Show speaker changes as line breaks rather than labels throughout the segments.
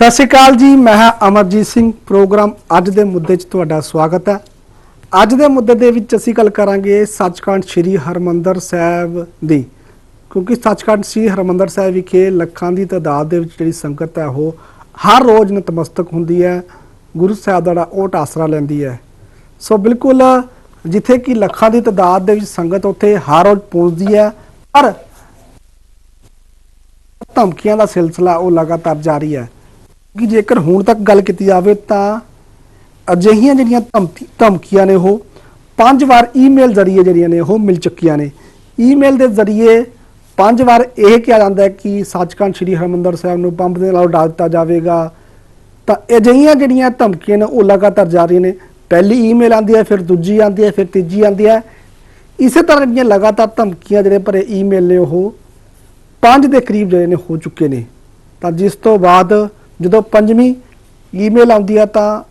ਸਤਿ ਸ਼੍ਰੀ ਅਕਾਲ ਜੀ, ਮੈਂ ਹਾਂ ਅਮਰਜੀਤ ਸਿੰਘ। ਪ੍ਰੋਗਰਾਮ ਅੱਜ ਦੇ ਮੁੱਦੇ 'ਚ ਤੁਹਾਡਾ ਸਵਾਗਤ ਹੈ। ਅੱਜ ਦੇ ਮੁੱਦੇ ਦੇ ਵਿੱਚ ਅਸੀਂ ਗੱਲ ਕਰਾਂਗੇ ਸੱਚਖੰਡ ਸ੍ਰੀ ਹਰਮੰਦਰ ਸਾਹਿਬ ਦੀ। ਕਿਉਂਕਿ ਸੱਚਖੰਡ ਸ੍ਰੀ ਹਰਮੰਦਰ ਸਾਹਿਬ ਵਿਖੇ ਲੱਖਾਂ ਦੀ ਤਾਦਾਦ ਦੇ ਵਿੱਚ ਜਿਹੜੀ ਸੰਗਤ ਹੈ, ਉਹ ਹਰ ਰੋਜ਼ ਨਤਮਸਤਕ ਹੁੰਦੀ ਹੈ। ਗੁਰੂ ਸਾਹਿਬ ਦਾ ਜਿਹੜਾ ਓਟ ਆਸਰਾ ਲੈਂਦੀ ਹੈ। ਸੋ ਬਿਲਕੁਲ ਜਿੱਥੇ ਕਿ ਲੱਖਾਂ ਦੀ ਤਾਦਾਦ ਦੇ ਵਿੱਚ ਸੰਗਤ ਉੱਥੇ ਹਰ ਰੋਜ਼ ਪਹੁੰਚਦੀ ਹੈ, ਪਰ ਧਮਕੀਆਂ ਦਾ ਸਿਲਸਿਲਾ ਉਹ ਲਗਾਤਾਰ ਜਾਰੀ ਹੈ। ਕਿ ਜੇਕਰ ਹੁਣ ਤੱਕ ਗੱਲ ਕੀਤੀ ਜਾਵੇ ਤਾਂ ਅਜਿਹੀਆਂ ਜਿਹੜੀਆਂ ਧਮਕੀ- ਧਮਕੀਆਂ ਨੇ ਉਹ, ਪੰਜ ਵਾਰ ਈਮੇਲ ਜ਼ਰੀਏ ਜਿਹੜੀਆਂ ਨੇ ਉਹ ਮਿਲ ਚੁੱਕੀਆਂ ਨੇ। ਈਮੇਲ ਦੇ ਜ਼ਰੀਏ ਪੰਜ ਵਾਰ ਇਹ ਕਿਹਾ ਜਾਂਦਾ ਹੈ ਕਿ ਸੱਚਖੰਡ ਸ੍ਰੀ ਹਰਮੰਦਰ ਸਾਹਿਬ ਨੂੰ ਬੰਬ ਦੇ ਨਾਲ ਉਡਾ ਦਿੱਤਾ ਜਾਵੇਗਾ। ਤਾਂ ਅਜਿਹੀਆਂ ਜਿਹੜੀਆਂ ਧਮਕੀਆਂ ਨੇ ਉਹ ਲਗਾਤਾਰ ਜਾਰੀ ਨੇ। ਪਹਿਲੀ ਈਮੇਲ ਆਉਂਦੀ ਹੈ, ਫਿਰ ਦੂਜੀ ਆਉਂਦੀ ਹੈ, ਫਿਰ ਤੀਜੀ ਆਉਂਦੀ ਹੈ। ਇਸੇ ਤਰ੍ਹਾਂ ਜਿਹੜੀਆਂ ਲਗਾਤਾਰ ਧਮਕੀਆਂ ਜਿਹੜੇ ਭਰੇ ਈਮੇਲ ਨੇ ਉਹ ਪੰਜ ਦੇ ਕਰੀਬ ਜਿਹੜੇ ਨੇ ਹੋ ਚੁੱਕੇ ਨੇ। ਤਾਂ ਜਿਸ ਤੋਂ ਬਾਅਦ ਜਦੋਂ ਪੰਜਵੀਂ ਈਮੇਲ ਆਉਂਦੀ ਆ ਤਾਂ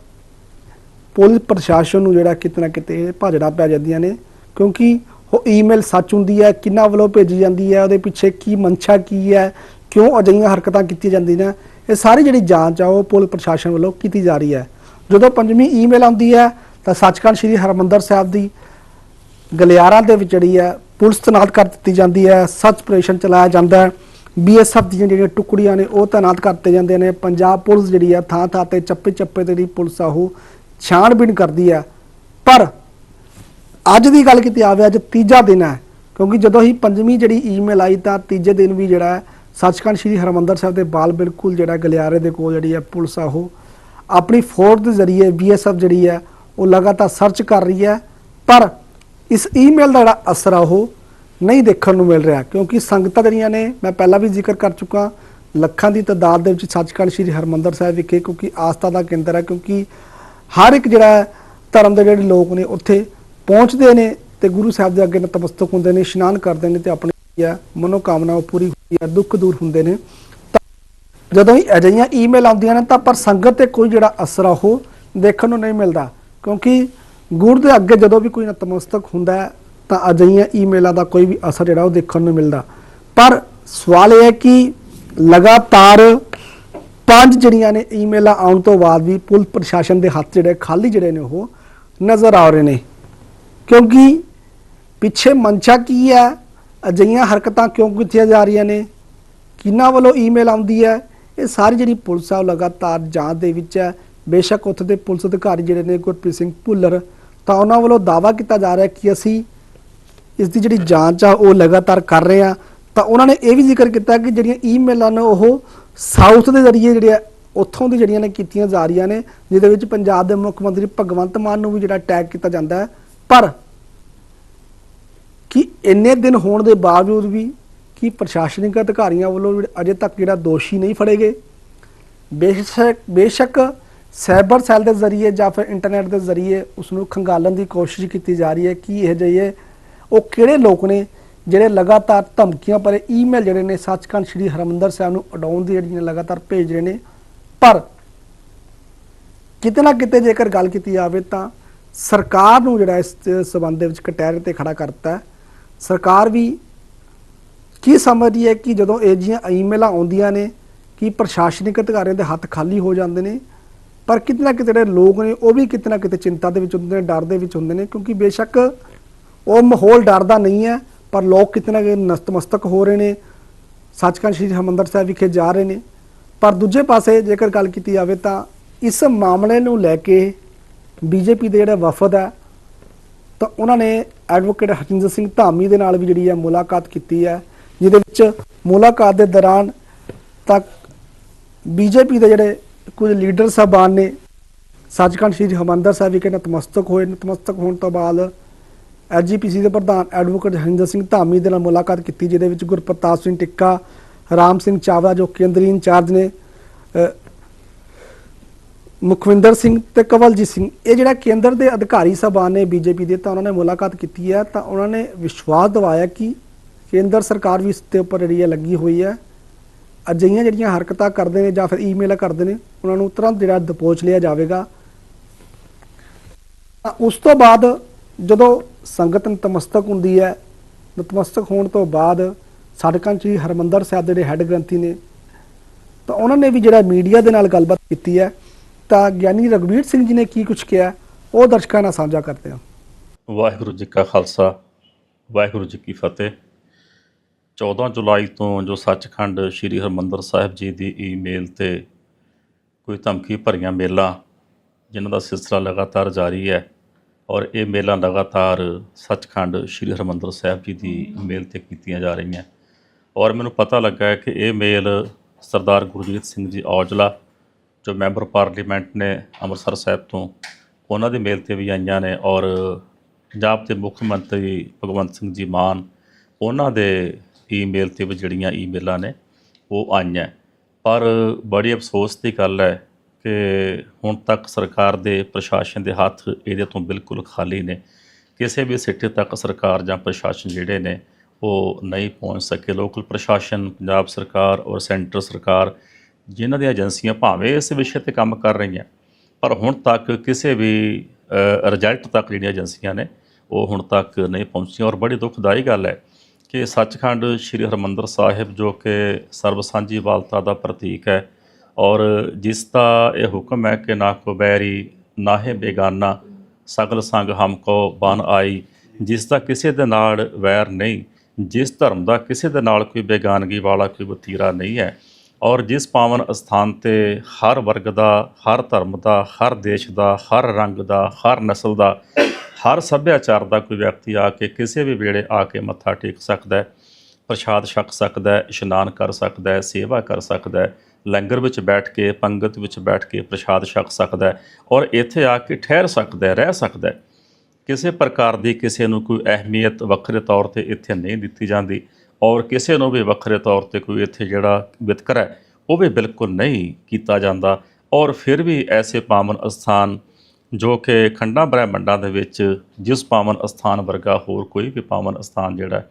ਪੁਲਿਸ ਪ੍ਰਸ਼ਾਸਨ ਨੂੰ ਜਿਹੜਾ ਕਿਤੇ ਨਾ ਕਿਤੇ ਭਾਜੜਾ ਪੈ ਜਾਂਦੀਆਂ ਨੇ, ਕਿਉਂਕਿ ਉਹ ਈਮੇਲ ਸੱਚ ਹੁੰਦੀ ਹੈ, ਕਿੰਨਾ ਵੱਲੋਂ ਭੇਜੀ ਜਾਂਦੀ ਹੈ, ਉਹਦੇ ਪਿੱਛੇ ਕੀ ਮਨਸ਼ਾ ਕੀ ਹੈ, ਕਿਉਂ ਅਜਿਹੀਆਂ ਹਰਕਤਾਂ ਕੀਤੀਆਂ ਜਾਂਦੀਆਂ ਨੇ, ਇਹ ਸਾਰੀ ਜਿਹੜੀ ਜਾਂਚ ਆ ਉਹ ਪੁਲਿਸ ਪ੍ਰਸ਼ਾਸਨ ਵੱਲੋਂ ਕੀਤੀ ਜਾ ਰਹੀ ਹੈ। ਜਦੋਂ ਪੰਜਵੀਂ ਈਮੇਲ ਆਉਂਦੀ ਹੈ ਤਾਂ ਸੱਚਖੰਡ ਸ੍ਰੀ ਹਰਮੰਦਰ ਸਾਹਿਬ ਦੀ ਗਲਿਆਰਾਂ ਦੇ ਵਿੱਚ ਜਿਹੜੀ ਹੈ ਪੁਲਿਸ ਤੈਨਾਤ ਕਰ ਦਿੱਤੀ ਜਾਂਦੀ ਹੈ ਸਰਚ ਆਪਰੇਸ਼ਨ ਚਲਾਇਆ ਜਾਂਦਾ ਹੈ। ਬੀਐਸਐਫ ਦੀਆਂ ਜਿਹੜੀਆਂ ਟੁਕੜੀਆਂ ਨੇ, ਉਹ ਤੈਨਾਤ ਕਰਤੇ ਜਾਂਦੇ ਨੇ। ਪੰਜਾਬ ਪੁਲਿਸ ਜਿਹੜੀ ਹੈ ਥਾਂ ਥਾਂ ਤੇ ਚੱਪੇ ਚੱਪੇ ਤੇ ਜਿਹੜੀ ਪੁਲਿਸ ਆ, ਉਹ ਛਾਣਬੀਣ ਕਰਦੀ ਹੈ ਪਰ ਅੱਜ ਦੀ ਗੱਲ ਕੀਤੀ ਆਵੇ, ਅੱਜ ਤੀਜਾ ਦਿਨ ਹੈ, ਕਿਉਂਕਿ ਜਦੋਂ ਹੀ ਪੰਜਵੀਂ ਜਿਹੜੀ ਈਮੇਲ ਆਈ, ਤਾਂ ਤੀਜੇ ਦਿਨ ਵੀ ਜਿਹੜਾ ਸੱਚਖੰਡ ਸ੍ਰੀ ਹਰਮੰਦਰ ਸਾਹਿਬ ਦੇ ਬਾਲ ਬਿਲਕੁਲ ਜਿਹੜਾ ਗਲਿਆਰੇ ਦੇ ਕੋਲ ਜਿਹੜੀ ਹੈ ਪੁਲਿਸ ਆ, ਉਹ ਆਪਣੀ ਫੋਰਸ ਦੇ ਜ਼ਰੀਏ ਬੀਐਸਐਫ ਜਿਹੜੀ ਹੈ, ਉਹ ਲਗਾਤਾਰ ਸਰਚ ਕਰ ਰਹੀ ਹੈ। ਪਰ ਇਸ ਈਮੇਲ ਦਾ ਜਿਹੜਾ ਅਸਰ ਆ, ਉਹ ਨਹੀਂ ਦੇਖਣ ਨੂੰ ਮਿਲ ਰਿਹਾ, ਕਿਉਂਕਿ ਸੰਗਤਾਂ ਜਿਹੜੀਆਂ ਨੇ, ਮੈਂ ਪਹਿਲਾਂ ਵੀ ਜ਼ਿਕਰ ਕਰ ਚੁੱਕਾ, ਲੱਖਾਂ ਦੀ ਤਾਦਾਦ ਦੇ ਵਿੱਚ ਸੱਚਖੰਡ ਸ੍ਰੀ ਹਰਮੰਦਰ ਸਾਹਿਬ ਵਿਖੇ, ਕਿਉਂਕਿ ਆਸਥਾ ਦਾ ਕੇਂਦਰ ਹੈ, ਕਿਉਂਕਿ ਹਰ ਇੱਕ ਜਿਹੜਾ ਧਰਮ ਦੇ ਜਿਹੜੇ ਲੋਕ ਨੇ, ਉੱਥੇ ਪਹੁੰਚਦੇ ਨੇ ਤੇ ਗੁਰੂ ਸਾਹਿਬ ਦੇ ਅੱਗੇ ਨਤਮਸਤਕ ਹੁੰਦੇ ਨੇ, ਇਸ਼ਨਾਨ ਕਰਦੇ ਨੇ ਤੇ ਆਪਣੀ ਹੈ ਮਨੋਕਾਮਨਾ ਉਹ ਪੂਰੀ ਹੁੰਦੀ ਹੈ, ਦੁੱਖ ਦੂਰ ਹੁੰਦੇ ਨੇ। ਤਾਂ ਜਦੋਂ ਹੀ ਅਜਿਹੀਆਂ ਈਮੇਲ ਆਉਂਦੀਆਂ ਨੇ, ਤਾਂ ਪਰ ਸੰਗਤ ਤੇ ਕੋਈ ਜਿਹੜਾ ਅਸਰ ਆ, ਉਹ ਦੇਖਣ ਨੂੰ ਨਹੀਂ ਮਿਲਦਾ, ਕਿਉਂਕਿ ਗੁਰੂ ਦੇ ਅੱਗੇ ਜਦੋਂ ਵੀ ਕੋਈ ਨਤਮਸਤਕ ਹੁੰਦਾ ਹੈ ਤਾਂ ਅਜਿਹੀਆਂ ਈਮੇਲਾਂ ਦਾ ਕੋਈ ਵੀ ਅਸਰ ਜਿਹੜਾ ਉਹ ਦੇਖਣ ਨੂੰ ਮਿਲਦਾ। ਪਰ ਸਵਾਲ ਇਹ ਹੈ ਕਿ ਲਗਾਤਾਰ ਪੰਜ ਜਿਹੜੀਆਂ ਨੇ ਈਮੇਲਾਂ ਆਉਣ ਤੋਂ ਬਾਅਦ ਵੀ ਪੁਲਿਸ ਪ੍ਰਸ਼ਾਸਨ ਦੇ ਹੱਥ ਜਿਹੜੇ ਖਾਲੀ ਜਿਹੜੇ ਨੇ ਉਹ ਨਜ਼ਰ ਆ ਰਹੇ ਨੇ। ਕਿਉਂਕਿ ਪਿੱਛੇ ਮਨਸ਼ਾ ਕੀ ਹੈ? ਅਜਿਹੀਆਂ ਹਰਕਤਾਂ ਕਿਉਂ ਕੀਤੀਆਂ ਜਾ ਰਹੀਆਂ ਨੇ? ਕਿਹਨਾਂ ਵੱਲੋਂ ਈਮੇਲ ਆਉਂਦੀ ਹੈ? ਇਹ ਸਾਰੀ ਜਿਹੜੀ ਪੁਲਿਸ ਆ ਉਹ ਲਗਾਤਾਰ ਜਾਂਚ ਦੇ ਵਿੱਚ ਹੈ। ਬੇਸ਼ੱਕ ਉੱਥੇ ਦੇ ਪੁਲਿਸ ਅਧਿਕਾਰੀ ਜਿਹੜੇ ਨੇ ਗੁਰਪ੍ਰੀਤ ਸਿੰਘ ਭੁੱਲਰ ਤਾਂ ਉਹਨਾਂ ਵੱਲੋਂ ਦਾਵਾ ਕੀਤਾ ਜਾ ਰਿਹਾ ਕਿ ਅਸੀਂ ਇਸ ਦੀ ਜਿਹੜੀ ਜਾਂਚ ਆ, ਉਹ ਲਗਾਤਾਰ ਕਰ ਰਹੇ ਆ। ਤਾਂ ਉਹਨਾਂ ਨੇ ਇਹ ਵੀ ਜ਼ਿਕਰ ਕੀਤਾ ਕਿ ਜਿਹੜੀਆਂ ਈਮੇਲਾਂ ਨੇ, ਉਹ ਸਾਊਥ ਦੇ ਜ਼ਰੀਏ ਜਿਹੜੇ ਉੱਥੋਂ ਦੀ ਜਿਹੜੀਆਂ ਨੇ ਕੀਤੀਆਂ ਜਾ ਰਹੀਆਂ ਨੇ, ਜਿਹਦੇ ਵਿੱਚ ਪੰਜਾਬ ਦੇ ਮੁੱਖ ਮੰਤਰੀ ਭਗਵੰਤ ਮਾਨ ਨੂੰ ਵੀ ਜਿਹੜਾ ਟੈਗ ਕੀਤਾ ਜਾਂਦਾ ਹੈ। ਪਰ ਕਿ ਇੰਨੇ ਦਿਨ ਹੋਣ ਦੇ ਬਾਵਜੂਦ ਵੀ ਕਿ ਪ੍ਰਸ਼ਾਸਨਿਕ ਅਧਿਕਾਰੀਆਂ ਵੱਲੋਂ ਵੀ ਅਜੇ ਤੱਕ ਜਿਹੜਾ ਦੋਸ਼ੀ ਨਹੀਂ ਫੜੇ ਗਏ? ਬੇਸ਼ੱਕ ਬੇਸ਼ੱਕ ਸਾਈਬਰ ਸੈੱਲ ਦੇ ਜ਼ਰੀਏ ਜਾਂ ਫਿਰ ਇੰਟਰਨੈਟ ਦੇ ਜ਼ਰੀਏ ਉਸ ਨੂੰ ਖੰਗਾਲਣ ਦੀ ਕੋਸ਼ਿਸ਼ ਕੀਤੀ ਜਾ ਰਹੀ ਹੈ। ਕਿ ਇਹ ਜਿਹੇ ਉਹ ਕਿਹੜੇ ਲੋਕ ਨੇ ਜਿਹੜੇ ਲਗਾਤਾਰ ਧਮਕੀਆਂ ਭਰੇ ਈਮੇਲ ਜਿਹੜੇ ਨੇ ਸੱਚਖੰਡ ਸ੍ਰੀ ਹਰਮੰਦਰ ਸਾਹਿਬ ਨੂੰ ਉਡਾਉਣ ਦੀ ਜਿਹੜੀਆਂ ਲਗਾਤਾਰ ਭੇਜ ਰਹੇ ਨੇ? ਪਰ ਕਿਤੇ ਨਾ ਕਿਤੇ ਜੇਕਰ ਗੱਲ ਕੀਤੀ ਜਾਵੇ ਤਾਂ ਸਰਕਾਰ ਨੂੰ ਜਿਹੜਾ ਇਸ ਸਬੰਧ ਦੇ ਵਿੱਚ ਕਟਹਿਰੇ ਤੇ ਖੜਾ ਕਰਤਾ ਸਰਕਾਰ ਵੀ ਕੀ ਸਮਝਦੀ ਹੈ ਕਿ ਜਦੋਂ ਇਹ ਜਿਹੀਆਂ ਈਮੇਲਾਂ ਆਉਂਦੀਆਂ ਨੇ ਕਿ ਪ੍ਰਸ਼ਾਸਨਿਕ ਅਧਿਕਾਰੀਆਂ ਦੇ ਹੱਥ ਖਾਲੀ ਹੋ ਜਾਂਦੇ ਨੇ, ਪਰ ਕਿਤੇ ਨਾ ਕਿਤੇ ਜਿਹੜੇ ਲੋਕ ਨੇ ਉਹ ਵੀ ਕਿਤੇ ਨਾ ਕਿਤੇ ਚਿੰਤਾ ਦੇ ਵਿੱਚ ਹੁੰਦੇ ਨੇ, ਡਰ ਦੇ ਵਿੱਚ ਹੁੰਦੇ ਨੇ, ਕਿਉਂਕਿ ਬੇਸ਼ੱਕ ਉਹ ਮਾਹੌਲ ਡਰਦਾ ਨਹੀਂ ਹੈ, ਪਰ ਲੋਕ ਕਿਤੇ ਨਾ ਕਿਤੇ ਨਤਮਸਤਕ ਹੋ ਰਹੇ ਨੇ। ਸੱਚਖੰਡ ਸ੍ਰੀ ਹਰਿਮੰਦਰ ਸਾਹਿਬ ਵਿਖੇ ਜਾ ਰਹੇ ਨੇ। ਪਰ ਦੂਜੇ ਪਾਸੇ ਜੇਕਰ ਗੱਲ ਕੀਤੀ ਜਾਵੇ ਤਾਂ ਇਸ ਮਾਮਲੇ ਨੂੰ ਲੈ ਕੇ ਬੀਜੇਪੀ ਦੇ ਜਿਹੜਾ ਵਫਦ ਹੈ, ਤਾਂ ਉਹਨਾਂ ਨੇ ਐਡਵੋਕੇਟ ਹਰਜਿੰਦਰ ਸਿੰਘ ਧਾਮੀ ਦੇ ਨਾਲ ਵੀ ਜਿਹੜੀ ਹੈ ਮੁਲਾਕਾਤ ਕੀਤੀ ਹੈ, ਜਿਹਦੇ ਵਿੱਚ ਮੁਲਾਕਾਤ ਦੇ ਦੌਰਾਨ ਤੱਕ ਬੀਜੇਪੀ ਦੇ ਜਿਹੜੇ ਕੁਝ ਲੀਡਰ ਸਾਹਿਬਾਨ ਨੇ, ਸੱਚਖੰਡ ਸ੍ਰੀ ਹਰਿਮੰਦਰ ਸਾਹਿਬ ਵਿਖੇ ਨਤਮਸਤਕ ਹੋਏ। ਨਤਮਸਤਕ ਹੋਣ ਤੋਂ ਬਾਅਦ ਐਜੀਪੀਸੀ ਦੇ ਪ੍ਰਧਾਨ ਐਡਵੋਕੇਟ ਹਰਿੰਦਰ ਸਿੰਘ ਧਾਮੀ ਦੇ ਨਾਲ ਮੁਲਾਕਾਤ ਕੀਤੀ, ਜਿਹਦੇ ਵਿੱਚ ਗੁਰਪ੍ਰਤਾਪ ਸਿੰਘ ਟਿੱਕਾ, ਰਾਮ ਸਿੰਘ ਚਾਵਲਾ, ਜੋ ਕੇਂਦਰੀ ਇੰਚਾਰਜ ਨੇ ਮੁਖਵਿੰਦਰ ਸਿੰਘ ਤੇ ਕਵਲਜੀਤ ਸਿੰਘ, ਇਹ ਜਿਹੜਾ ਕੇਂਦਰ ਦੇ ਅਧਿਕਾਰੀ ਸਭਾ ਨੇ ਬੀਜੇਪੀ ਦੇ, ਤਾਂ ਉਹਨਾਂ ਨੇ ਮੁਲਾਕਾਤ ਕੀਤੀ ਹੈ, ਤਾਂ ਉਹਨਾਂ ਨੇ ਵਿਸ਼ਵਾਸ ਦਿਵਾਇਆ ਕਿ ਕੇਂਦਰ ਸਰਕਾਰ ਵੀ ਇਸ ਤੇ ਉੱਪਰ ਜਿਹੜੀ ਹੈ ਲੱਗੀ ਹੋਈ ਹੈ। ਅਜਿਹੀਆਂ ਜਿਹੜੀਆਂ ਹਰਕਤਾਂ ਕਰਦੇ ਨੇ ਜਾਂ ਫਿਰ ਈਮੇਲ ਕਰਦੇ ਨੇ, ਉਹਨਾਂ ਨੂੰ ਤੁਰੰਤ ਜਿਹੜਾ ਦਪੋਚ ਲਿਆ ਜਾਵੇਗਾ। ਉਸ ਤੋਂ ਬਾਅਦ ਜਦੋਂ ਸੰਗਤ ਨਤਮਸਤਕ ਹੁੰਦੀ ਹੈ, ਨਤਮਸਤਕ ਹੋਣ ਤੋਂ ਬਾਅਦ ਸੜਕਾਂ 'ਚ ਹੀ ਹਰਮੰਦਰ ਸਾਹਿਬ ਦੇ ਹੈੱਡ ਗ੍ਰੰਥੀ ਨੇ, ਤਾਂ ਉਹਨਾਂ ਨੇ ਵੀ ਜਿਹੜਾ ਮੀਡੀਆ ਦੇ ਨਾਲ ਗੱਲਬਾਤ ਕੀਤੀ ਹੈ, ਤਾਂ ਗਿਆਨੀ ਰਗਵੀਰ ਸਿੰਘ ਜੀ ਨੇ ਕੀ ਕੁਝ ਕਿਹਾ, ਉਹ ਦਰਸ਼ਕਾਂ ਨਾਲ ਸਾਂਝਾ ਕਰਦੇ ਹਾਂ।
ਵਾਹਿਗੁਰੂ ਜੀ ਕਾ ਖਾਲਸਾ, ਵਾਹਿਗੁਰੂ ਜੀ ਕੀ ਫਤਿਹ। 14 ਜੁਲਾਈ ਤੋਂ ਜੋ ਸੱਚਖੰਡ ਸ੍ਰੀ ਹਰਮੰਦਰ ਸਾਹਿਬ ਜੀ ਦੀ ਈਮੇਲ ਤੇ ਕੋਈ ਧਮਕੀ ਭਰੀਆਂ ਮੇਲਾਂ, ਜਿਨ੍ਹਾਂ ਦਾ ਸਿਲਸਿਲਾ ਲਗਾਤਾਰ ਜਾਰੀ ਹੈ ਔਰ ਇਹ ਮੇਲਾਂ ਲਗਾਤਾਰ ਸੱਚਖੰਡ ਸ੍ਰੀ ਹਰਮੰਦਰ ਸਾਹਿਬ ਜੀ ਦੀ ਮੇਲ ਤੇ ਕੀਤੀਆਂ ਜਾ ਰਹੀਆਂ। ਔਰ ਮੈਨੂੰ ਪਤਾ ਲੱਗਾ ਕਿ ਇਹ ਮੇਲ ਸਰਦਾਰ ਗੁਰਜੀਤ ਸਿੰਘ ਜੀ ਔਜਲਾ, ਜੋ ਮੈਂਬਰ ਪਾਰਲੀਮੈਂਟ ਨੇ ਅੰਮ੍ਰਿਤਸਰ ਸਾਹਿਬ ਤੋਂ, ਉਹਨਾਂ ਦੀ ਮੇਲ ਤੇ ਵੀ ਆਈਆਂ ਨੇ। ਔਰ ਪੰਜਾਬ ਦੇ ਮੁੱਖ ਮੰਤਰੀ ਭਗਵੰਤ ਸਿੰਘ ਜੀ ਮਾਨ, ਉਹਨਾਂ ਦੇ ਈਮੇਲ ਤੇ ਵੀ ਜਿਹੜੀਆਂ ਈਮੇਲਾਂ ਨੇ, ਉਹ ਆਈਆਂ। ਪਰ ਬੜੀ ਅਫਸੋਸ ਦੀ ਗੱਲ ਹੈ ਕਿ ਹੁਣ ਤੱਕ ਸਰਕਾਰ ਦੇ ਪ੍ਰਸ਼ਾਸਨ ਦੇ ਹੱਥ ਇਹਦੇ ਤੋਂ ਬਿਲਕੁਲ ਖਾਲੀ ਨੇ। ਕਿਸੇ ਵੀ ਸਿੱਟੇ ਤੱਕ ਸਰਕਾਰ ਜਾਂ ਪ੍ਰਸ਼ਾਸਨ ਜਿਹੜੇ ਨੇ, ਉਹ ਨਹੀਂ ਪਹੁੰਚ ਸਕੇ। ਲੋਕਲ ਪ੍ਰਸ਼ਾਸਨ, ਪੰਜਾਬ ਸਰਕਾਰ ਔਰ ਸੈਂਟਰ ਸਰਕਾਰ, ਜਿਨ੍ਹਾਂ ਦੀਆਂ ਏਜੰਸੀਆਂ ਭਾਵੇਂ ਇਸ ਵਿਸ਼ੇ ਤੇ ਕੰਮ ਕਰ ਰਹੀਆਂ, ਪਰ ਹੁਣ ਤੱਕ ਕਿਸੇ ਵੀ ਰਿਜ਼ਲਟ ਤੱਕ ਜਿਹੜੀਆਂ ਏਜੰਸੀਆਂ ਨੇ, ਉਹ ਹੁਣ ਤੱਕ ਨਹੀਂ ਪਹੁੰਚੀਆਂ। ਔਰ ਬੜੀ ਦੁਖਦਾਈ ਗੱਲ ਹੈ ਕਿ ਸੱਚਖੰਡ ਸ੍ਰੀ ਹਰਮੰਦਰ ਸਾਹਿਬ ਜੋ ਕਿ ਸਰਬ ਸਾਂਝੀਵਾਲਤਾ ਦਾ ਪ੍ਰਤੀਕ ਹੈ ਔਰ ਜਿਸ ਦਾ ਇਹ ਹੁਕਮ ਹੈ ਕਿ ਨਾ ਕੋ ਬੈਰੀ ਨਾਹੇ ਬੇਗਾਨਾ, ਸਗਲ ਸੰਗ ਹਮ ਕੋ ਬਨ ਆਈ। ਜਿਸ ਦਾ ਕਿਸੇ ਦੇ ਨਾਲ ਵੈਰ ਨਹੀਂ, ਜਿਸ ਧਰਮ ਦਾ ਕਿਸੇ ਦੇ ਨਾਲ ਕੋਈ ਬੇਗਾਨਗੀ ਵਾਲਾ ਕੋਈ ਵਤੀਰਾ ਨਹੀਂ ਹੈ, ਔਰ ਜਿਸ ਪਾਵਨ ਅਸਥਾਨ ਤੇ ਹਰ ਵਰਗ ਦਾ, ਹਰ ਧਰਮ ਦਾ, ਹਰ ਦੇਸ਼ ਦਾ, ਹਰ ਰੰਗ ਦਾ, ਹਰ ਨਸਲ ਦਾ, ਹਰ ਸੱਭਿਆਚਾਰ ਦਾ ਕੋਈ ਵਿਅਕਤੀ ਆ ਕੇ ਕਿਸੇ ਵੀ ਵੇਲੇ ਆ ਕੇ ਮੱਥਾ ਟੇਕ ਸਕਦਾ ਹੈ, ਪ੍ਰਸ਼ਾਦ ਛਕ ਸਕਦਾ ਹੈ, ਇਸ਼ਨਾਨ ਕਰ ਸਕਦਾ ਹੈ, ਸੇਵਾ ਕਰ ਸਕਦਾ ਹੈ ਲੰਗਰ ਵਿੱਚ ਬੈਠ ਕੇ, ਪੰਗਤ ਵਿੱਚ ਬੈਠ ਕੇ ਪ੍ਰਸ਼ਾਦ ਛਕ ਸਕਦਾ ਹੈ ਔਰ ਇੱਥੇ ਆ ਕੇ ਠਹਿਰ ਸਕਦਾ ਹੈ, ਰਹਿ ਸਕਦਾ ਹੈ। ਕਿਸੇ ਪ੍ਰਕਾਰ ਦੀ ਕਿਸੇ ਨੂੰ ਕੋਈ ਅਹਿਮੀਅਤ ਵੱਖਰੇ ਤੌਰ ਤੇ ਇੱਥੇ ਨਹੀਂ ਦਿੱਤੀ ਜਾਂਦੀ ਔਰ ਕਿਸੇ ਨੂੰ ਵੀ ਵੱਖਰੇ ਤੌਰ ਤੇ ਕੋਈ ਇੱਥੇ ਜਿਹੜਾ ਵਿਤਕਰਾ ਹੈ, ਉਹ ਵੀ ਬਿਲਕੁਲ ਨਹੀਂ ਕੀਤਾ ਜਾਂਦਾ ਔਰ ਫਿਰ ਵੀ ਐਸੇ ਪਾਵਨ ਅਸਥਾਨ ਜੋ ਕਿ ਖੰਡਾਂ ਬ੍ਰਹਿਮੰਡਾਂ ਦੇ ਵਿੱਚ ਜਿਸ ਪਾਵਨ ਅਸਥਾਨ ਵਰਗਾ ਹੋਰ ਕੋਈ ਵੀ ਪਾਵਨ ਅਸਥਾਨ ਜਿਹੜਾ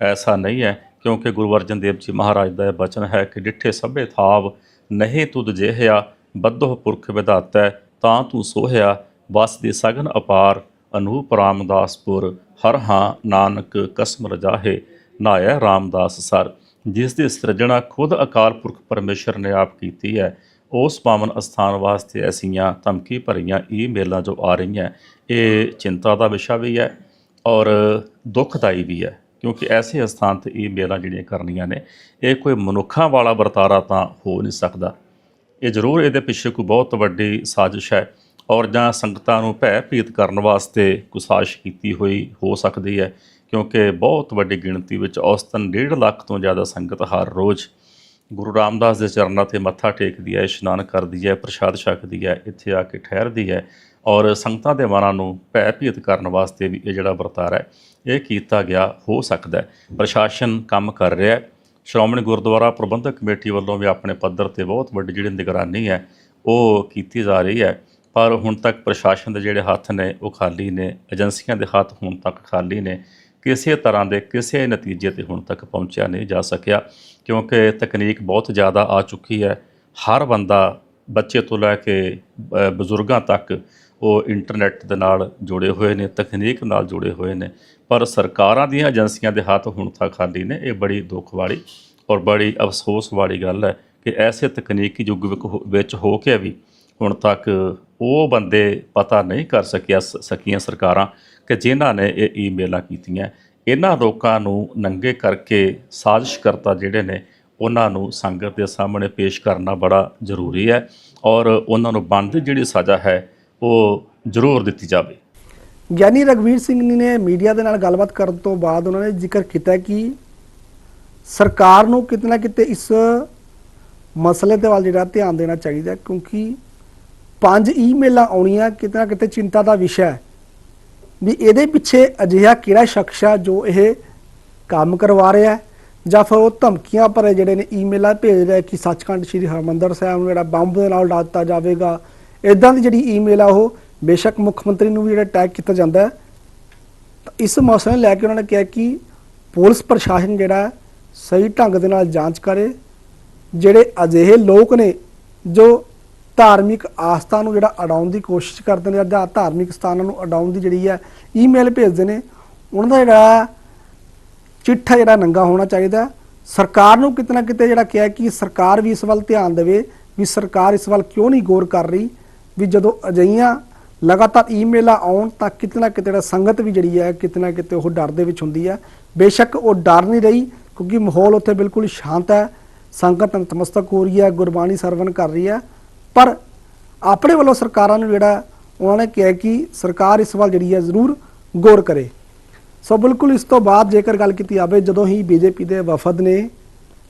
ਐਸਾ ਨਹੀਂ ਹੈ ਕਿਉਂਕਿ ਗੁਰੂ ਅਰਜਨ ਦੇਵ ਜੀ ਮਹਾਰਾਜ ਦਾ ਇਹ ਬਚਨ ਹੈ ਕਿ ਡਿੱਠੇ ਸਭੇ ਥਾਵ, ਨਹੀਂ ਤੁਧ ਜਿਹਿਆ ਬੱਧੋ ਪੁਰਖ ਵਿਧਾਤੈ ਤਾਂ ਤੂੰ ਸੋਹਿਆ, ਵਸ ਦੇ ਸਗਨ ਅਪਾਰ, ਅਨੂਪ ਰਾਮਦਾਸਪੁਰ, ਹਰ ਹਾਂ ਨਾਨਕ ਕਸਮ ਰਜਾਹੇ ਨਾਇਆ ਰਾਮਦਾਸ ਸਰ। ਜਿਸ ਦੀ ਸਿਰਜਣਾ ਖੁਦ ਅਕਾਲ ਪੁਰਖ ਪਰਮੇਸ਼ਰ ਨੇ ਆਪ ਕੀਤੀ ਹੈ, ਉਸ ਪਾਵਨ ਅਸਥਾਨ ਵਾਸਤੇ ਐਸੀਆਂ ਧਮਕੀ ਭਰੀਆਂ ਈਮੇਲਾਂ ਜੋ ਆ ਰਹੀਆਂ, ਇਹ ਚਿੰਤਾ ਦਾ ਵਿਸ਼ਾ ਵੀ ਹੈ ਔਰ ਦੁਖਦਾਈ ਵੀ ਹੈ। ਕਿਉਂਕਿ ਐਸੇ ਅਸਥਾਨ ਤੇ ਇਹ ਈਮੇਲਾਂ ਜਿਹੜੀਆਂ ਕਰਨੀਆਂ ਨੇ, ਇਹ ਕੋਈ ਮਨੁੱਖਾਂ ਵਾਲਾ ਵਰਤਾਰਾ ਤਾਂ ਹੋ ਨਹੀਂ ਸਕਦਾ। ਇਹ ਜ਼ਰੂਰ ਇਹਦੇ ਪਿੱਛੇ ਕੋਈ ਬਹੁਤ ਵੱਡੀ ਸਾਜ਼ਿਸ਼ ਹੈ ਔਰ ਜਾਂ ਸੰਗਤਾਂ ਨੂੰ ਭੈ ਭੀਤ ਕਰਨ ਵਾਸਤੇ ਕੁਸਾਸ਼ ਕੀਤੀ ਹੋਈ ਹੋ ਸਕਦੀ ਹੈ, ਕਿਉਂਕਿ ਬਹੁਤ ਵੱਡੀ ਗਿਣਤੀ ਵਿੱਚ ਔਸਤਨ 1.5 ਲੱਖ ਤੋਂ ਜ਼ਿਆਦਾ ਸੰਗਤ ਹਰ ਰੋਜ਼ ਗੁਰੂ ਰਾਮਦਾਸ ਦੇ ਚਰਨਾਂ ਤੇ ਮੱਥਾ ਟੇਕਦੀ ਹੈ, ਇਸ਼ਨਾਨ ਕਰਦੀ ਹੈ, ਪ੍ਰਸ਼ਾਦ ਛਕਦੀ ਹੈ, ਇੱਥੇ ਆ ਕੇ ਠਹਿਰਦੀ ਹੈ। ਔਰ ਸੰਗਤਾਂ ਦੇ ਮਨਾਂ ਨੂੰ ਭੈ ਭੀਤ ਕਰਨ ਵਾਸਤੇ ਵੀ ਇਹ ਜਿਹੜਾ ਵਰਤਾਰਾ ਹੈ, ਇਹ ਕੀਤਾ ਗਿਆ, ਹੋ ਸਕਦਾ ਹੈ। ਪ੍ਰਸ਼ਾਸਨ ਕੰਮ ਕਰ ਰਿਹਾ ਹੈ। ਸ਼੍ਰੋਮਣੀ ਗੁਰਦੁਆਰਾ ਪ੍ਰਬੰਧਕ ਕਮੇਟੀ ਵੱਲੋਂ ਵੀ ਆਪਣੇ ਪੱਧਰ ਤੇ ਬਹੁਤ ਵੱਡੀ ਜਿਹੜੀ ਨਿਗਰਾਨੀ ਹੈ, ਉਹ ਕੀਤੀ ਜਾ ਰਹੀ ਹੈ। ਪਰ ਹੁਣ ਤੱਕ ਪ੍ਰਸ਼ਾਸਨ ਦੇ ਜਿਹੜੇ ਹੱਥ ਨੇ, ਉਹ ਖਾਲੀ ਨੇ, ਏਜੰਸੀਆਂ ਦੇ ਹੱਥ ਹੁਣ ਤੱਕ ਖਾਲੀ ਨੇ, ਕਿਸੇ ਤਰ੍ਹਾਂ ਦੇ ਕਿਸੇ ਨਤੀਜੇ ਤੇ ਹੁਣ ਤੱਕ ਪਹੁੰਚਿਆ ਨਹੀਂ ਜਾ ਸਕਿਆ, ਕਿਉਂਕਿ ਤਕਨੀਕ ਬਹੁਤ ਜ਼ਿਆਦਾ ਆ ਚੁੱਕੀ ਹੈ। ਹਰ ਬੰਦਾ ਬੱਚੇ ਤੋਂ ਲੈ ਕੇ ਬਜ਼ੁਰਗਾਂ ਤੱਕ ਉਹ ਇੰਟਰਨੈਟ ਦੇ ਨਾਲ ਜੁੜੇ ਹੋਏ ਨੇ, ਤਕਨੀਕ ਨਾਲ ਜੁੜੇ ਹੋਏ ਨੇ, ਪਰ ਸਰਕਾਰਾਂ ਦੀਆਂ ਏਜੰਸੀਆਂ ਦੇ ਹੱਥ ਹੁਣ ਤੱਕ ਖਾਲੀ ਨੇ। ਇਹ ਬੜੀ ਦੁੱਖ ਵਾਲੀ ਔਰ ਬੜੀ ਅਫਸੋਸ ਵਾਲੀ ਗੱਲ ਹੈ ਕਿ ਐਸੇ ਤਕਨੀਕੀ ਯੁੱਗ ਵਿਕ- ਵਿੱਚ ਹੋ ਕੇ ਵੀ ਹੁਣ ਤੱਕ ਉਹ ਬੰਦੇ ਪਤਾ ਨਹੀਂ ਕਰ ਸਕਿਆ ਸ- ਸਕੀਆਂ ਸਰਕਾਰਾਂ ਕਿ ਜਿਨ੍ਹਾਂ ਨੇ ਇਹ ਈਮੇਲਾਂ ਕੀਤੀਆਂ। ਇਹਨਾਂ ਲੋਕਾਂ ਨੂੰ ਨੰਗੇ ਕਰਕੇ ਸਾਜ਼ਿਸ਼ਕਰਤਾ ਜਿਹੜੇ ਨੇ, ਉਹਨਾਂ ਨੂੰ ਸੰਗਤ ਦੇ ਸਾਹਮਣੇ ਪੇਸ਼ ਕਰਨਾ ਬੜਾ ਜ਼ਰੂਰੀ ਹੈ ਔਰ ਉਹਨਾਂ ਨੂੰ ਬਣਦੀ ਜਿਹੜੀ ਸਜ਼ਾ ਹੈ ਉਹ ਜ਼ਰੂਰ ਦਿੱਤੀ ਜਾਵੇ।
ਗਿਆਨੀ ਰਗਵੀਰ ਸਿੰਘ ਨੇ ਮੀਡੀਆ ਦੇ ਨਾਲ ਗੱਲਬਾਤ ਕਰਨ ਤੋਂ ਬਾਅਦ ਉਹਨਾਂ ਨੇ ਜ਼ਿਕਰ ਕੀਤਾ ਕਿ ਸਰਕਾਰ ਨੂੰ ਕਿਤੇ ਨਾ ਕਿਤੇ ਇਸ ਮਸਲੇ ਦੇ ਵੱਲ ਜਿਹੜਾ ਧਿਆਨ ਦੇਣਾ ਚਾਹੀਦਾ ਕਿਉਂਕਿ ਪੰਜ ਈਮੇਲਾਂ ਆਉਣੀਆਂ ਕਿਤੇ ਨਾ ਕਿਤੇ ਚਿੰਤਾ ਦਾ ਵਿਸ਼ਾ ਹੈ। ਵੀ ਇਹਦੇ ਪਿੱਛੇ ਅਜਿਹਾ ਕਿਹੜਾ ਸ਼ਖਸ ਹੈ ਜੋ ਇਹ ਕੰਮ ਕਰਵਾ ਰਿਹਾ ਜਾਂ ਫਿਰ ਉਹ ਧਮਕੀਆਂ ਭਰੇ ਜਿਹੜੇ ਨੇ ਈਮੇਲਾਂ ਭੇਜ ਰਿਹਾ ਕਿ ਸੱਚਖੰਡ ਸ੍ਰੀ ਹਰਮੰਦਰ ਸਾਹਿਬ ਨੂੰ ਜਿਹੜਾ ਬੰਬ ਦੇ ਨਾਲ ਉਡਾ ਦਿੱਤਾ ਜਾਵੇਗਾ ਇਦਾਂ ਦੀ ਜਿਹੜੀ ਈਮੇਲ ਆ ਉਹ ਬੇਸ਼ੱਕ ਮੁੱਖ ਮੰਤਰੀ ਨੂੰ ਵੀ ਜਿਹੜਾ ਟੈਗ ਕੀਤਾ ਜਾਂਦਾ ਤਾਂ ਇਸ ਮਸਲੇ ਨੂੰ ਲੈ ਕੇ ਉਹਨਾਂ ਨੇ ਕਿਹਾ ਕਿ ਪੁਲਿਸ ਪ੍ਰਸ਼ਾਸਨ ਜਿਹੜਾ ਸਹੀ ਢੰਗ ਦੇ ਨਾਲ ਜਾਂਚ ਕਰੇ। ਜਿਹੜੇ ਅਜਿਹੇ ਲੋਕ ਨੇ, ਜੋ ਧਾਰਮਿਕ ਆਸਥਾ ਨੂੰ ਜਿਹੜਾ ਅਡਾਉਣ ਦੀ ਕੋਸ਼ਿਸ਼ ਕਰਦੇ ਨੇ, ਜਾਂ ਧਾਰਮਿਕ ਸਥਾਨਾਂ ਨੂੰ ਅਡਾਉਣ ਦੀ ਜਿਹੜੀ ਹੈ ਈਮੇਲ ਭੇਜਦੇ ਨੇ, ਉਹਨਾਂ ਦਾ ਜਿਹੜਾ ਚਿੱਠਾ ਜਿਹੜਾ ਨੰਗਾ ਹੋਣਾ ਚਾਹੀਦਾ ਸਰਕਾਰ ਨੂੰ ਕਿਤੇ ਨਾ ਕਿਤੇ ਜਿਹੜਾ ਕਿਹਾ ਕਿ ਸਰਕਾਰ ਵੀ ਇਸ ਵੱਲ ਧਿਆਨ ਦੇਵੇ, ਵੀ ਸਰਕਾਰ ਇਸ ਵੱਲ ਕਿਉਂ ਨਹੀਂ ਗੌਰ ਕਰ ਰਹੀ। ਵੀ ਜਦੋਂ ਅਜਈਆਂ ਲਗਾਤਾਰ ਈਮੇਲਾਂ ਆਉਣ ਤਾਂ ਕਿਤੇ ਨਾ ਕਿਤੇ ਜਿਹੜਾ ਸੰਗਤ ਵੀ ਜਿਹੜੀ ਹੈ, ਕਿਤੇ ਨਾ ਕਿਤੇ ਉਹ ਡਰ ਦੇ ਵਿੱਚ ਹੁੰਦੀ ਹੈ। ਬੇਸ਼ੱਕ ਉਹ ਡਰ ਨਹੀਂ ਰਹੀ, ਕਿਉਂਕਿ ਮਾਹੌਲ ਉੱਥੇ ਬਿਲਕੁਲ ਸ਼ਾਂਤ ਹੈ। ਸੰਗਤ ਨਤਮਸਤਕ ਹੋ ਰਹੀ ਹੈ, ਗੁਰਬਾਣੀ ਸਰਵਨ ਕਰ ਰਹੀ ਹੈ। ਪਰ ਆਪਣੇ ਵੱਲੋਂ ਸਰਕਾਰਾਂ ਨੂੰ ਜਿਹੜਾ ਉਹਨਾਂ ਨੇ ਕਿਹਾ ਕਿ ਸਰਕਾਰ ਇਸ ਵੱਲ ਜਿਹੜੀ ਹੈ ਜ਼ਰੂਰ ਗੌਰ ਕਰੇ। ਸੋ ਬਿਲਕੁਲ ਇਸ ਤੋਂ ਬਾਅਦ ਜੇਕਰ ਗੱਲ ਕੀਤੀ ਜਾਵੇ, ਜਦੋਂ ਹੀ ਬੀਜੇਪੀ ਦੇ ਵਫਦ ਨੇ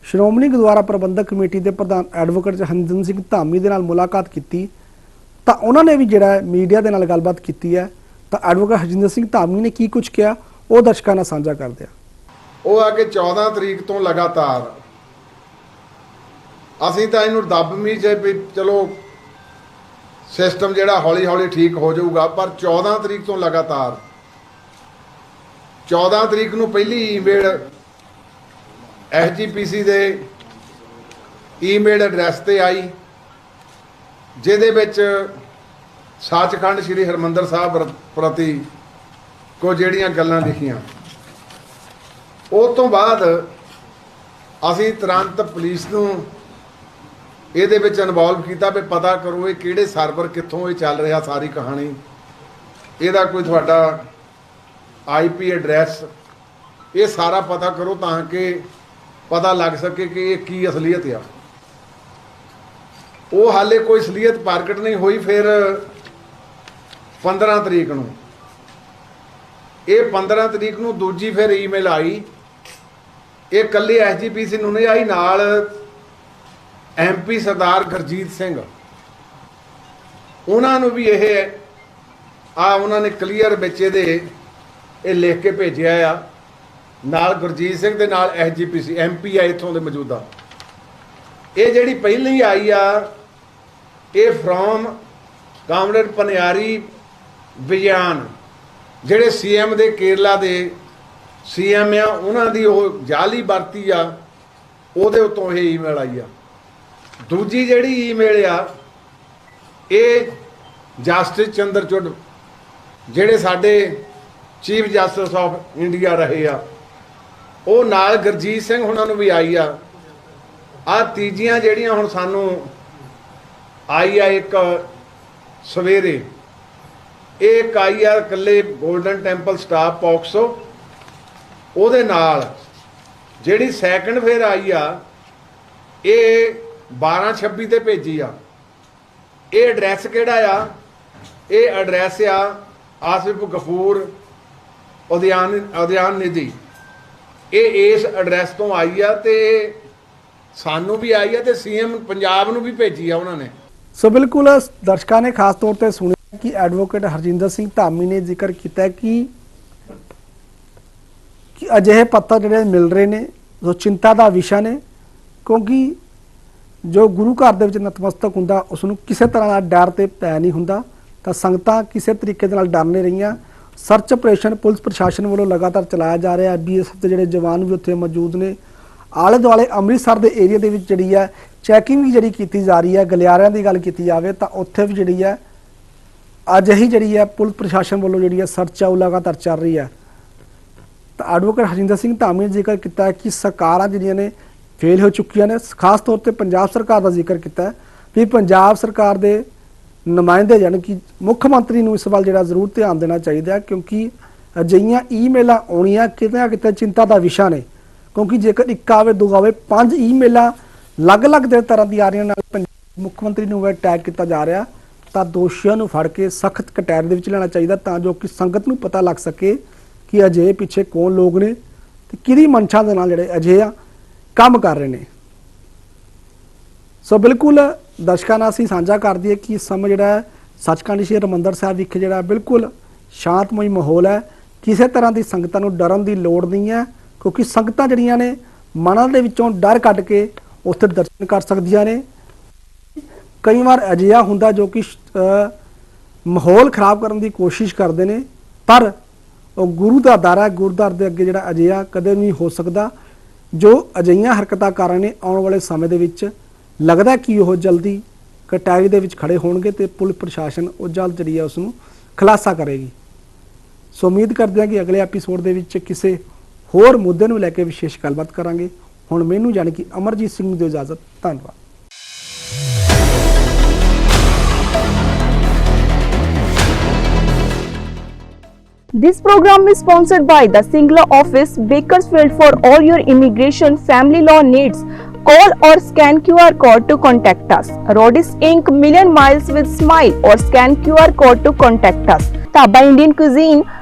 ਸ਼੍ਰੋਮਣੀ ਗੁਰਦੁਆਰਾ ਪ੍ਰਬੰਧਕ ਕਮੇਟੀ ਦੇ ਪ੍ਰਧਾਨ ਐਡਵੋਕੇਟ ਹਰਜਿੰਦਰ ਸਿੰਘ ਧਾਮੀ ਦੇ ਨਾਲ ਮੁਲਾਕਾਤ ਕੀਤੀ ਤਾਂ ਉਹਨਾਂ ਨੇ ਵੀ ਜਿਹੜਾ ਮੀਡੀਆ ਦੇ ਨਾਲ ਗੱਲਬਾਤ ਕੀਤੀ ਹੈ। ਤਾਂ ਐਡਵੋਕੇਟ ਹਰਜਿੰਦਰ ਸਿੰਘ ਧਾਮੀ ਨੇ ਕੀ ਕੁਝ ਕਿਹਾ, ਉਹ ਦਰਸ਼ਕਾਂ ਨਾਲ ਸਾਂਝਾ ਕਰਦੇ ਆ
ਉਹ ਆ ਕਿ 14 ਤਰੀਕ ਤੋਂ ਲਗਾਤਾਰ ਅਸੀਂ ਤਾਂ ਇਹਨੂੰ ਦੱਬ ਮੀ ਜੇ ਵੀ ਚਲੋ ਸਿਸਟਮ ਜਿਹੜਾ ਹੌਲੀ ਹੌਲੀ ਠੀਕ ਹੋ ਜਾਊਗਾ, ਪਰ 14 ਤਰੀਕ ਤੋਂ ਲਗਾਤਾਰ 14 ਤਰੀਕ ਨੂੰ ਪਹਿਲੀ ਈਮੇਲ ਐਸਜੀਪੀਸੀ ਦੇ ਈਮੇਲ ਐਡਰੈਸ ਤੇ ਆਈ। ਜਿਹਦੇ ਵਿੱਚ ਸੱਚਖੰਡ ਸ੍ਰੀ ਹਰਮੰਦਰ ਸਾਹਿਬ ਪ੍ਰਤੀ ਕੋ ਜਿਹੜੀਆਂ ਗੱਲਾਂ ਲਿਖੀਆਂ। ਉਹ ਤੋਂ ਬਾਅਦ ਅਸੀਂ ਤੁਰੰਤ ਪੁਲਿਸ ਨੂੰ ਇਹਦੇ ਵਿੱਚ ਇਨਵੋਲਵ ਕੀਤਾ ਵੀ ਪਤਾ ਕਰੋ ਇਹ ਕਿਹੜੇ ਸਰਵਰ ਕਿੱਥੋਂ ਇਹ ਚੱਲ ਰਿਹਾ ਸਾਰੀ ਕਹਾਣੀ। ਇਹਦਾ ਕੋਈ ਤੁਹਾਡਾ ਆਈਪੀ ਐਡਰੈਸ ਇਹ ਸਾਰਾ ਪਤਾ ਕਰੋ ਤਾਂ ਕਿ ਪਤਾ ਲੱਗ ਸਕੇ ਕਿ ਇਹ ਕੀ ਅਸਲੀਅਤ ਆ। ਉਹ ਹਾਲੇ ਕੋਈ ਸਲੀਅਤ ਪ੍ਰਗਟ ਨਹੀਂ ਹੋਈ ਫਿਰ 15 ਤਰੀਕ ਨੂੰ। ਇਹ 15 ਤਰੀਕ ਨੂੰ ਦੂਜੀ ਫਿਰ ਈਮੇਲ ਆਈ। ਇਹ ਕੱਲੇ ਐਸਜੀਪੀਸੀ ਨੂੰ ਨਹੀਂ ਆਈ, ਨਾਲ ਐਮਪੀ ਸਰਦਾਰ ਗੁਰਜੀਤ ਸਿੰਘ। ਉਹਨਾਂ ਨੂੰ ਵੀ ਇਹ ਆ, ਉਹਨਾਂ ਨੇ ਕਲੀਅਰ ਵਿੱਚ ਇਹਦੇ ਇਹ ਲਿਖ ਕੇ ਭੇਜਿਆ ਆ। ਨਾਲ ਗੁਰਜੀਤ ਸਿੰਘ ਦੇ ਨਾਲ ਐਸਜੀਪੀਸੀ ਐਮਪੀ ਆ ਇੱਥੋਂ ਦੇ ਮੌਜੂਦਾ। ਇਹ ਜਿਹੜੀ ਪਹਿਲੀ ਆਈ ਆ ਇਹ ਫਰੋਮ ਕਾਮਰੇਡ ਪਨਿਆਰੀ ਵਿਗਿਆਨ, ਜਿਹੜੇ ਸੀਐਮ ਦੇ ਕੇਰਲਾ ਦੇ ਸੀਐਮ ਆ, ਉਹਨਾਂ ਦੀ ਉਹ ਜਾਲੀ ਵਰਤੀ ਆ, ਉਹਦੇ ਉੱਤੋਂ ਇਹ ਈਮੇਲ ਆਈ ਆ। ਦੂਜੀ ਜਿਹੜੀ ਈਮੇਲ ਆ, ਇਹ ਜਸਟਿਸ ਚੰਦਰਚੂਡ ਜਿਹੜੇ ਸਾਡੇ ਚੀਫ ਜਸਟਿਸ ਆਫ ਇੰਡੀਆ ਰਹੇ ਆ, ਉਹ ਨਾਲ ਗੁਰਜੀਤ ਸਿੰਘ ਉਹਨਾਂ ਨੂੰ ਵੀ ਆਈ ਆ। ਆ ਤੀਜੀਆਂ ਜਿਹੜੀਆਂ ਹੁਣ ਸਾਨੂੰ ਆਈ ਆ ਇੱਕ ਸਵੇਰੇ। ਇਹ ਇੱਕ ਆਈ ਆ ਇਕੱਲੇ 골ਡਨ ਟੈਂਪਲ ਸਟਾਫ ਪੌਕਸੋ ਉਹਦੇ ਨਾਲ ਜਿਹੜੀ ਸੈਕੰਡ ਫੇਰ ਆਈ ਆ, ਇਹ 1226 ਤੇ ਭੇਜੀ ਆ। ਇਹ ਐਡਰੈਸ ਕਿਹੜਾ ਆ? ਇਹ ਐਡਰੈਸ ਆ ਆਸਿਫ ਗਫੂਰ ਉਦਿਆਨ ਉਦਿਆਨ ਨਿਧੀ। ਇਹ ਇਸ ਐਡਰੈਸ ਤੋਂ ਆਈ ਆ ਤੇ ਸਾਨੂੰ ਵੀ ਆਈ ਆ ਤੇ ਸੀਐਮ ਪੰਜਾਬ ਨੂੰ ਵੀ ਭੇਜੀ ਆ ਉਹਨਾਂ ਨੇ।
ਸੋ ਬਿਲਕੁਲ, ਦਰਸ਼ਕਾਂ ਨੇ ਖਾਸ ਤੌਰ ਤੇ ਸੁਣਿਆ ਕਿ ਐਡਵੋਕੇਟ ਹਰਜਿੰਦਰ ਸਿੰਘ ਧਾਮੀ ਨੇ ਜ਼ਿਕਰ ਕੀਤਾ ਕਿ ਕਿ ਅਜਿਹੇ ਪੱਤਰ ਜਿਹੜੇ ਮਿਲ ਰਹੇ ਨੇ, ਜੋ ਚਿੰਤਾ ਦਾ ਵਿਸ਼ਾ ਨੇ, ਕਿਉਂਕਿ ਜੋ ਗੁਰੂ ਘਰ ਦੇ ਵਿੱਚ ਨਤਮਸਤਕ ਹੁੰਦਾ ਉਸ ਨੂੰ ਕਿਸੇ ਤਰ੍ਹਾਂ ਦਾ ਡਰ ਤੇ ਪੈ ਨਹੀਂ ਹੁੰਦਾ। ਤਾਂ ਸੰਗਤਾਂ ਕਿਸੇ ਤਰੀਕੇ ਦੇ ਨਾਲ ਡਰ ਨਹੀਂ ਰਹੀਆਂ। ਸਰਚ ਆਪਰੇਸ਼ਨ ਪੁਲਿਸ ਪ੍ਰਸ਼ਾਸਨ ਵੱਲੋਂ ਲਗਾਤਾਰ ਚਲਾਇਆ ਜਾ ਰਿਹਾ। ਹੈ ਬੀਐਸਐਫ ਦੇ ਜਿਹੜੇ ਜਵਾਨ ਵੀ ਉੱਥੇ ਮੌਜੂਦ ਨੇ ਆਲੇ ਦੁਆਲੇ ਅੰਮ੍ਰਿਤਸਰ ਦੇ ਏਰੀਆ ਦੇ ਵਿੱਚ ਜਿਹੜੀ ਹੈ ਚੈਕਿੰਗ ਵੀ ਜਿਹੜੀ ਕੀਤੀ ਜਾ ਰਹੀ ਹੈ, ਗਲਿਆਰਿਆਂ ਦੀ ਗੱਲ ਕੀਤੀ ਜਾਵੇ ਤਾਂ ਉੱਥੇ ਵੀ ਜਿਹੜੀ ਹੈ ਅੱਜ ਹੀ ਜਿਹੜੀ ਹੈ ਪੁਲਿਸ ਪ੍ਰਸ਼ਾਸਨ ਵੱਲੋਂ ਜਿਹੜੀ ਹੈ ਸਰਚ ਆ, ਉਹ ਲਗਾਤਾਰ ਚੱਲ ਰਹੀ ਹੈ। ਤਾਂ ਐਡਵੋਕੇਟ ਹਰਿੰਦਰ ਸਿੰਘ ਧਾਮੀ ਨੇ ਜ਼ਿਕਰ ਕੀਤਾ ਕਿ ਸਰਕਾਰਾਂ ਜਿਹੜੀਆਂ ਨੇ ਫੇਲ ਹੋ ਚੁੱਕੀਆਂ ਨੇ, ਖਾਸ ਤੌਰ ਤੇ ਪੰਜਾਬ ਸਰਕਾਰ ਦਾ ਜ਼ਿਕਰ ਕੀਤਾ ਵੀ ਪੰਜਾਬ ਸਰਕਾਰ ਦੇ ਨੁਮਾਇੰਦੇ ਜਾਣੀ ਕਿ ਮੁੱਖ ਮੰਤਰੀ ਨੂੰ ਇਸ ਵੱਲ ਜਿਹੜਾ ਜ਼ਰੂਰ ਧਿਆਨ ਦੇਣਾ ਚਾਹੀਦਾ ਕਿਉਂਕਿ ਅਜਿਹੀਆਂ ਈਮੇਲਾਂ ਆਉਣੀਆਂ ਕਿਤੇ ਨਾ ਕਿਤੇ ਚਿੰਤਾ ਦਾ ਵਿਸ਼ਾ ਨੇ। ਕਿਉਂਕਿ ਜੇਕਰ ਇੱਕ ਆਵੇ, ਦੋ ਆਵੇ, ਪੰਜ ਈਮੇਲਾਂ ਅਲੱਗ-ਅਲੱਗ ਦੇ ਤਰ੍ਹਾਂ ਦੀ ਆ ਰਹੀਆਂ ਨਾਲ ਪੰਜਾਬ ਮੁੱਖ ਮੰਤਰੀ ਨੂੰ ਅਟੈਕ ਕੀਤਾ ਜਾ ਰਿਹਾ, ਤਾਂ ਦੋਸ਼ੀਆਂ ਨੂੰ ਫੜ ਕੇ ਸਖਤ ਕਟਹਿਰੇ ਦੇ ਵਿੱਚ ਲੈਣਾ ਚਾਹੀਦਾ ਤਾਂ ਜੋ ਕਿ ਸੰਗਤ ਨੂੰ ਪਤਾ ਲੱਗ ਸਕੇ ਕਿ ਅਜੇ ਪਿੱਛੇ ਕੌਣ ਲੋਕ ਨੇ ਤੇ ਕਿਹਦੀ ਮਨਸ਼ਾ ਦੇ ਨਾਲ ਜਿਹੜੇ ਅਜੇ ਆ ਕੰਮ ਕਰ ਰਹੇ ਨੇ। ਸੋ ਬਿਲਕੁਲ ਦਰਸ਼ਕਾਂ ਨਾਲ ਅਸੀਂ ਸਾਂਝਾ ਕਰ ਦਈਏ ਕਿ ਇਸ ਸਮੇਂ ਜਿਹੜਾ ਸੱਚਖੰਡ ਸ਼੍ਰੀ ਹਰਿਮੰਦਰ ਸਾਹਿਬ ਵਿਖੇ ਜਿਹੜਾ ਬਿਲਕੁਲ ਸ਼ਾਂਤਮਈ ਮਾਹੌਲ ਹੈ। ਕਿਸੇ ਤਰ੍ਹਾਂ ਦੀ ਸੰਗਤਾਂ ਨੂੰ ਡਰਨ ਦੀ ਲੋੜ ਨਹੀਂ ਹੈ। ਕਿਉਂਕਿ ਸੰਗਤਾਂ ਜਿਹੜੀਆਂ ਨੇ, ਮਨਾਂ ਦੇ ਵਿੱਚੋਂ ਡਰ ਕੱਢ ਕੇ ਉੱਥੇ ਦਰਸ਼ਨ ਕਰ ਸਕਦੀਆਂ ਨੇ। ਕਈ ਵਾਰ ਅਜਿਹਾ ਹੁੰਦਾ ਜੋ ਕਿ ਮਾਹੌਲ ਖਰਾਬ ਕਰਨ ਦੀ ਕੋਸ਼ਿਸ਼ ਕਰਦੇ ਨੇ, ਪਰ ਉਹ ਗੁਰੂ ਦਾ ਦਰ ਹੈ ਗੁਰਦਾਰ ਦੇ ਅੱਗੇ ਜਿਹੜਾ ਅਜਿਹਾ ਕਦੇ ਨਹੀਂ ਹੋ ਸਕਦਾ, ਜੋ ਅਜਿਹੀਆਂ ਹਰਕਤਾਂ ਕਰ ਰਹੇ ਨੇ, ਆਉਣ ਵਾਲੇ ਸਮੇਂ ਦੇ ਵਿੱਚ ਲੱਗਦਾ ਕਿ ਉਹ ਜਲਦੀ ਕਟਾਈ ਦੇ ਵਿੱਚ ਖੜੇ ਹੋਣਗੇ ਤੇ ਪੁਲਿਸ ਪ੍ਰਸ਼ਾਸਨ ਉਹ ਜਲਦ ਜਿਹੜੀ ਹੈ ਉਸ ਨੂੰ ਖੁਲਾਸਾ ਕਰੇਗੀ। ਸੋ ਉਮੀਦ ਕਰਦੇ ਹਾਂ ਕਿ ਅਗਲੇ ਐਪੀਸੋਡ ਦੇ ਵਿੱਚ ਕਿਸੇ ਹੋਰ ਮੁੱਦੇ ਨੂੰ ਲੈ ਕੇ ਵਿਸ਼ੇਸ਼ ਗੱਲਬਾਤ ਕਰਾਂਗੇ ਹੁਣ ਮੈਨੂੰ ਜਾਣੀ ਕਿ ਅਮਰਜੀਤ ਸਿੰਘ ਨੂੰ ਦਿਓ ਇਜਾਜ਼ਤ ਧੰਨਵਾਦ
This program is sponsored by the Singla office, Bakersfield for all your immigration family law needs. Call or scan QR code to contact us. Rodis Inc. Million Miles with Smile or scan QR code to contact us. Taba Indian Cuisine,